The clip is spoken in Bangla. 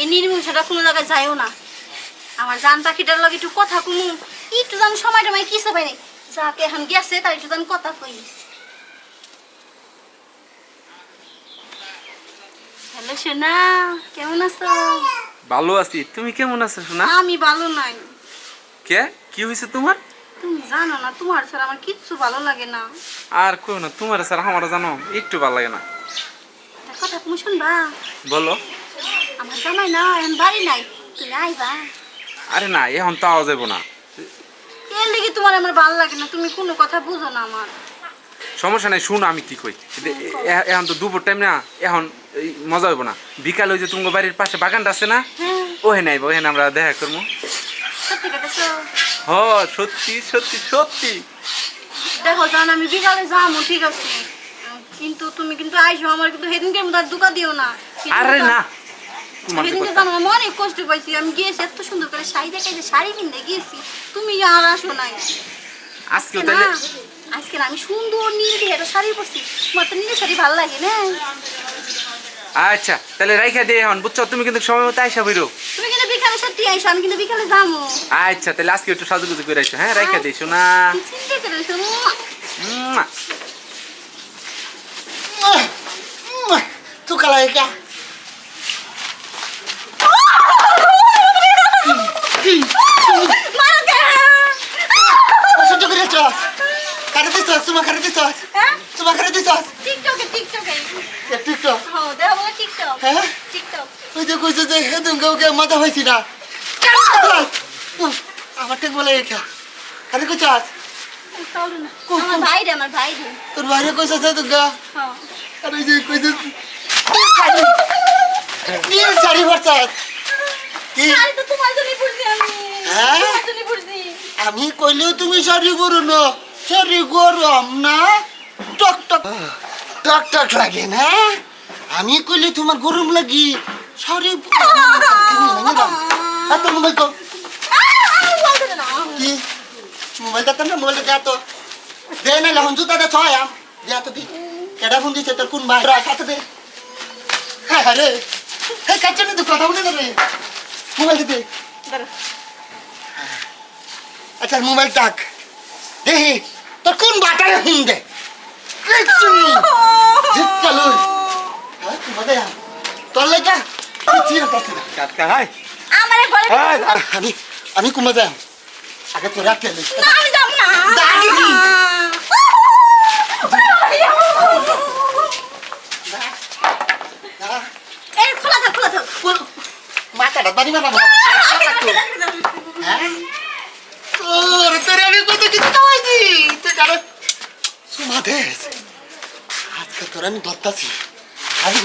এই নির্মংসটা কোনো জায়গায় যায়ও না। আমার জান পাখিটার লগে একটু কথা কুমু। একটু জান সময়টা মানে কিছু পাইনি যাকে এখন গেছে তার একটু জান কথা কই। হ্যালো সোনা কেমন আছো? ভালো আছি। তুমি কেমন আছো শোনা আমি ভালো নাই। কে? কি হয়েছে তোমার? তুমি জানো না তোমার ছাড়া আমার কিচ্ছু ভালো লাগে না। আর কেউ না তোমার স্যার আমার জানো একটু ভালো লাগে না। কথা তুমি শুনবা বলো। আমার জামাই না এখন বাড়ি নাই। তুমি আইবা আরে না এখন তো আওয়া যাব না। এর লেগে তোমার আমার ভালো লাগে না তুমি কোনো কথা বুঝো না আমার। সমস্যা নাই শুনো আমি কি কই। এখন তো দুপুর টাইম না এখন মজা হইব না। বিকাল ওই যে তোমার বাড়ির পাশে বাগানটা আছে না ওহে নাই ওহেন আমরা দেখা করব। সত্যি হ সত্যি সত্যি সত্যি। দেখো জান আমি বিকালে যাব ঠিক আছে। কিন্তু তুমি কিন্তু আইসো আমার কিন্তু সেদিনকে মতো দুকা দিও না। আরে না। তোমার যে সেদিনকে জানো আমি অনেক কষ্ট পাইছি। আমি গিয়েছি এত সুন্দর করে শাড়ি শাড়ি কিনতে গিয়েছি। তুমি আর আসো নাই। তাহলে আজকে না আমি সুন্দর নীল দিয়ে একটা শাড়ি পরছি। তোমার তো নীল শাড়ি ভালো লাগে না। আচ্ছা তাহলে রাইখা দিয়ে এখন। বুঝছ তুমি কিন্তু সময় মতো আইসা বইরো। তুমি কিন্তু বিকালে সত্যি আইসো আমি কিন্তু বিকালে যাব। আচ্ছা তাহলে আজকে একটু সাজুগুজু করে আইসো। হ্যাঁ রাইখা দিয়েছ না চিন্তা করে এসো। দিছস তোমা কারে দিছস হ্যাঁ? তোমা কারে দিছস টিকটকে টিকটকে। টিকটক? হ্যাঁ দেখো বলে টিকটক। হ্যাঁ? টিকটক। ওই যে কইছে মাথা হইছি না। আমার ঠিক বলে একা কারে কইছস আমার ভাই রে আমার ভাই রে তোর বাইরে কইছে হেদুন গা হ্যাঁ। আর ওই যে কইছে নীল শাড়ি ভরছস কি? শাড়ি তো তোমার জন্যই পরছি আমি। হ্যাঁ? তোমার জন্যই পরছি। আমি কইলেও তুমি শাড়ি পরো না। শাড়ি গরম না? টক টক। টক টক লাগে না? আমি কইলে তোমার গরম লাগি। শাড়ি এত মোবাইল তো। না কি? মোবাইলটা তো না? মোবাইলটা দে তো। দে না লহন জুতা দে ছয় আম। দে তো দি। কেডা ফোন দিছে? তোর কোন ভাই? রাখ হাতে দে। হ্যাঁ রে। হ্যাঁ কাচ্চা না তো? কথা বলে দে রে। মোবাইল দে আচ্ছা মোবাইল টাক। দেখি। তোর কোন বাটারে হুম দে? জিতকালু হ্যাঁ তুই বাদে তোর লেগা? কাটকা হাই। আমারে আর আমি আমি কুমা যাই আগে তো রাখতে না আমি যাব না। দাদি। এই খোলা থাক খোলা থাক। মাথাটা বাড়ি মারা হ্যাঁ তোর তোর আমি কত কিছু খাওয়াইছি তুই কারণ সুমা দেশ আজকে তোর আমি ধরতাছি। আরে